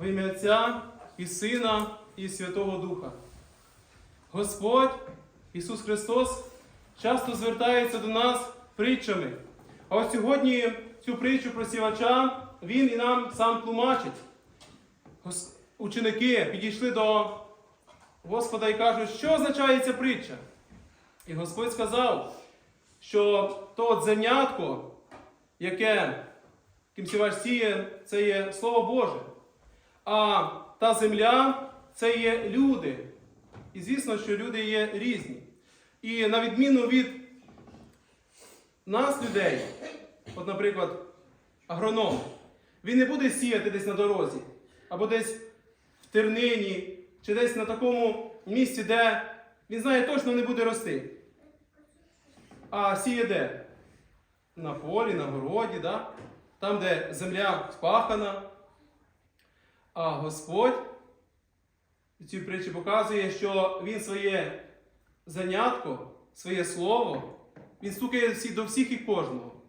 Во ім'я Отця і Сина, і Святого Духа. Господь Ісус Христос часто звертається до нас притчами. А от сьогодні цю притчу про сівача Він і нам сам тлумачить. Ученики підійшли до Господа і кажуть, що означає ця притча? І Господь сказав, що то от зернятко, яке ким сівач сіє, це є Слово Боже. А та земля це є люди. І звісно, що люди є різні. І на відміну від нас, людей, от, наприклад, агроном, він не буде сіяти десь на дорозі, або десь в тернині, чи десь на такому місці, де він знає точно не буде рости. А сіє де? На полі, на городі, да? там, де земля спахана. А Господь цій притчі показує, що Він своє занятко, своє слово, Він стукає до всіх і кожного.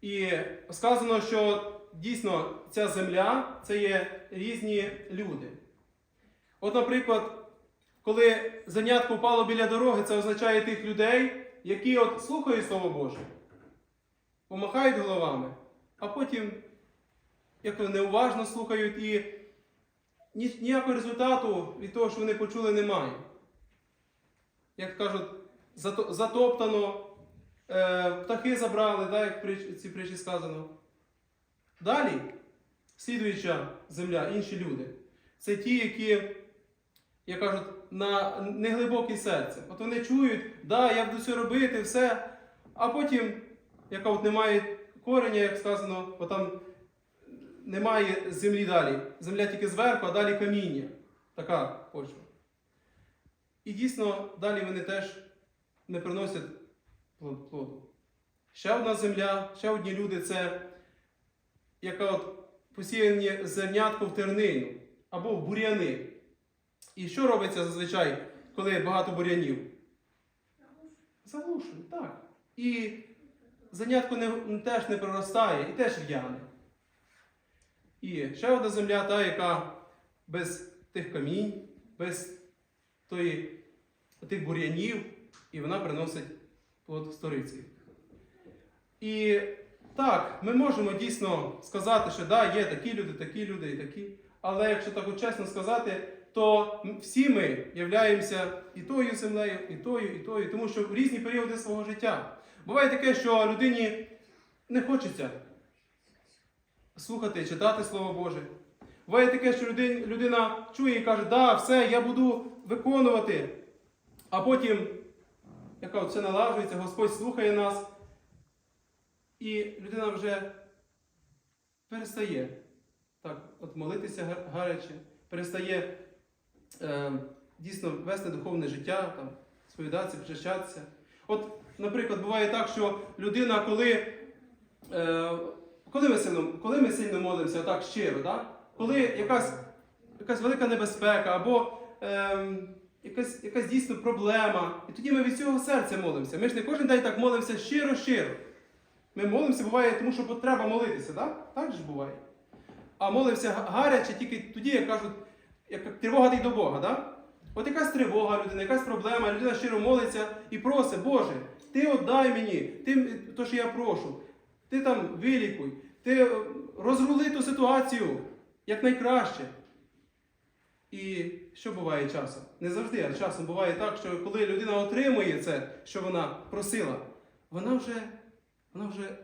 І сказано, що дійсно ця земля це є різні люди. От, наприклад, коли занятко впало біля дороги, це означає тих людей, які от слухають Слово Боже, помахають головами, а потім як то неуважно слухають і ні- ніякого результату від того, що вони почули, немає. Як кажуть, зато- затоптано, е, птахи забрали, да, як в притч- ці притчі сказано. Далі, слідуюча земля, інші люди. Це ті, які, як кажуть, на неглибоке серце. От вони чують, да, я буду все робити, все, а потім, яка от немає кореня, як сказано, бо там немає землі далі. Земля тільки зверху, а далі каміння. Така почва. І дійсно, далі вони теж не приносять плоду. Ще одна земля, ще одні люди це яка от посіяні зернятко в тернину або в бур'яни. І що робиться зазвичай, коли багато бур'янів? Заглушують, так. І зернятко не, теж не проростає і теж в'яне. І ще одна земля, та, яка без тих камінь, без тої, тих бур'янів, і вона приносить плод сторицею. І так, ми можемо дійсно сказати, що да, є такі люди, такі люди і такі. Але якщо так чесно сказати, то всі ми являємося і тою землею, і тою, і тою, тому що в різні періоди свого життя. Буває таке, що людині не хочеться слухати, читати Слово Боже. Буває таке, що людина, чує і каже, да, все, я буду виконувати. А потім, яка все налажується, Господь слухає нас, і людина вже перестає так, от молитися гаряче, перестає е, дійсно вести духовне життя, там, сповідатися, причащатися. От, наприклад, буває так, що людина, коли Е, коли ми сильно, коли ми сильно молимося так щиро, да? коли якась, якась велика небезпека або ем, якась, якась дійсно проблема, і тоді ми від цього серця молимося. Ми ж не кожен день так молимося щиро-щиро. Ми молимося, буває, тому що треба молитися, да? так ж буває. А молимося гаряче тільки тоді, як кажуть, як тривога йде до Бога. Да? От якась тривога людина, якась проблема, людина щиро молиться і просить, Боже, ти отдай мені ти, то, що я прошу. Ти там вилікуй, ти розрули ту ситуацію якнайкраще. І що буває часом? Не завжди, а часом буває так, що коли людина отримує це, що вона просила, вона вже, вона вже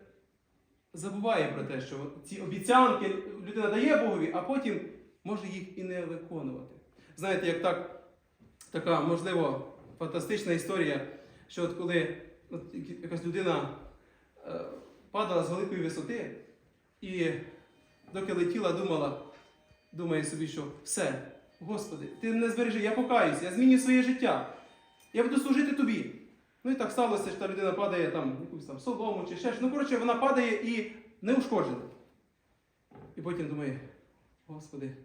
забуває про те, що ці обіцянки людина дає Богові, а потім може їх і не виконувати. Знаєте, як так, така, можливо, фантастична історія, що от коли от якась людина е, падала з великої висоти і доки летіла, думала, думає собі, що все, Господи, ти мене збережи, я покаюся, я зміню своє життя. Я буду служити тобі. Ну і так сталося, що та людина падає там, якусь там солому чи ще щось. Ну, коротше, вона падає і не ушкоджена. І потім думає, Господи,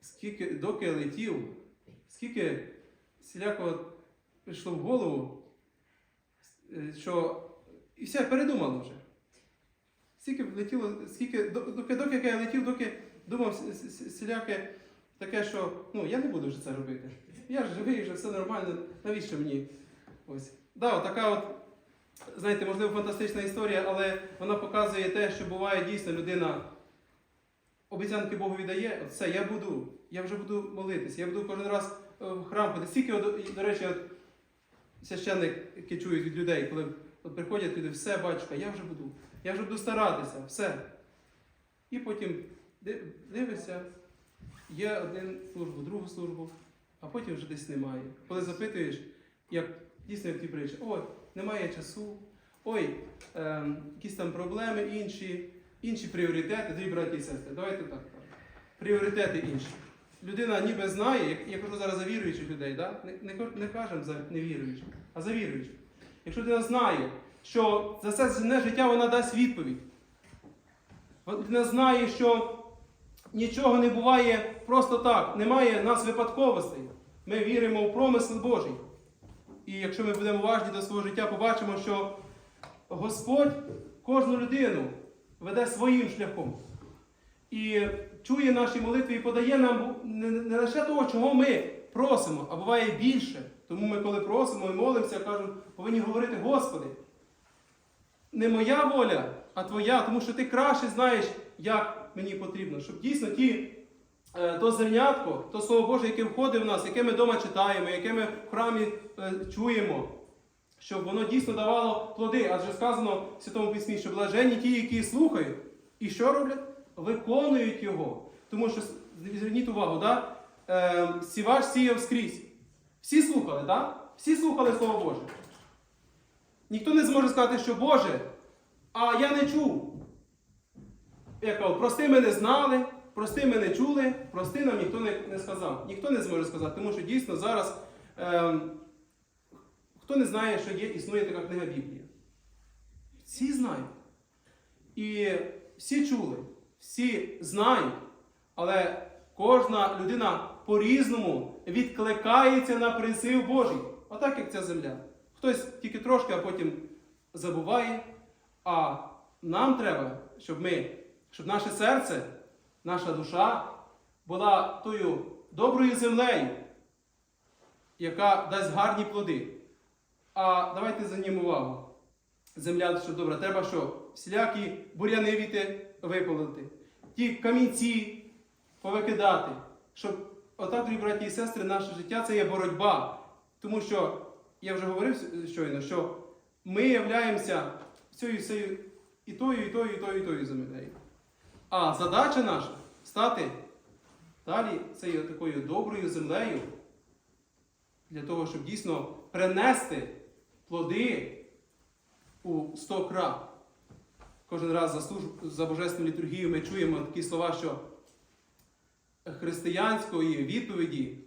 скільки, доки я летів, скільки всілякого прийшло в голову, е, що і все, передумала вже. Скільки летіло, скільки, до- доки, доки я летів, доки думав всіляке таке, що ну, я не буду вже це робити. Я ж живий, вже все нормально, навіщо мені? Ось. Да, така от, знаєте, можливо, фантастична історія, але вона показує те, що буває дійсно людина обіцянки Богу віддає, все, я буду, я вже буду молитися, я буду кожен раз е, в храм ходити. І, до речі, от, священники чують від людей, коли приходять люди, все, батюшка, я вже буду, я вже буду старатися, все. І потім дивишся, є один службу, другу службу, а потім вже десь немає. Коли запитуєш, як дійсно як ті притчі, ой, немає часу, ой, ем, якісь там проблеми інші, інші пріоритети, дорогі браті і сестри, давайте так. Пріоритети інші. Людина ніби знає, я кажу зараз за віруючих людей, да? не, не, не кажемо за невіруючих, а за віруючих. Якщо людина знає, що за це земне життя вона дасть відповідь. Людина знає, що нічого не буває просто так, немає нас випадковостей. Ми віримо в промисел Божий. І якщо ми будемо уважні до свого життя, побачимо, що Господь кожну людину веде своїм шляхом. І чує наші молитви і подає нам не лише того, чого ми просимо, а буває більше. Тому ми, коли просимо і молимося, кажемо, повинні говорити, Господи, не моя воля, а Твоя, тому що ти краще знаєш, як мені потрібно, щоб дійсно ті, е, то зернятко, то Слово Боже, яке входить в нас, яке ми вдома читаємо, яке ми в храмі е, чуємо, щоб воно дійсно давало плоди. Адже сказано в Святому Письмі, що блаженні ті, які слухають, і що роблять? Виконують його. Тому що зверніть увагу, да? е, сівач сіяв скрізь. Всі слухали, так? Всі слухали Слово Боже. Ніхто не зможе сказати, що Боже, а я не чув. Я кажу, прости ми не знали, прости ми не чули, прости нам ніхто не, не сказав. Ніхто не зможе сказати, тому що дійсно зараз ем, хто не знає, що є, існує така книга Біблія. Всі знають. І всі чули, всі знають, але кожна людина по-різному відкликається на призив Божий. Отак, як ця земля. Хтось тільки трошки, а потім забуває. А нам треба, щоб ми, щоб наше серце, наша душа була тою доброю землею, яка дасть гарні плоди. А давайте звернімо увагу. Земля, що добра, треба що? Всілякі буряни віти випалити, ті камінці повикидати. Щоб отак, дорогі браті і сестри, наше життя це є боротьба. Тому що я вже говорив щойно, що ми являємося всею і тою, і тою, і тою, і тою землею. А задача наша стати далі цією такою доброю землею для того, щоб дійсно принести плоди у 100 крат. Кожен раз за, служб, за божественну літургію ми чуємо такі слова, що християнської відповіді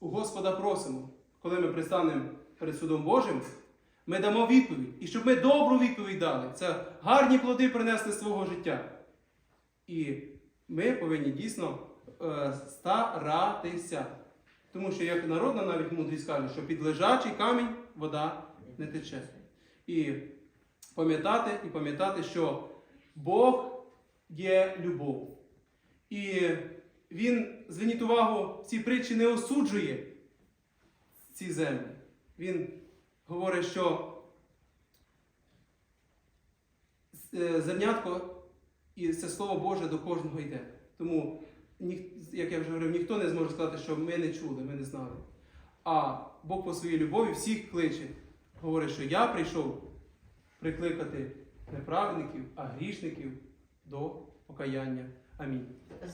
у Господа просимо, коли ми пристанемо перед судом Божим, ми дамо відповідь. І щоб ми добру відповідь дали, це гарні плоди принесли свого життя. І ми повинні дійсно е, старатися. Тому що, як народна навіть мудрість каже, що під лежачий камінь вода не тече. І пам'ятати, і пам'ятати, що Бог є любов. І Він, зверніть увагу, в цій притчі не осуджує ці землі. Він говорить, що е, зернятко і це Слово Боже до кожного йде. Тому, як я вже говорив, ніхто не зможе сказати, що ми не чули, ми не знали. А Бог по своїй любові всіх кличе. Говорить, що я прийшов прикликати не праведників, а грішників до покаяння. Амінь.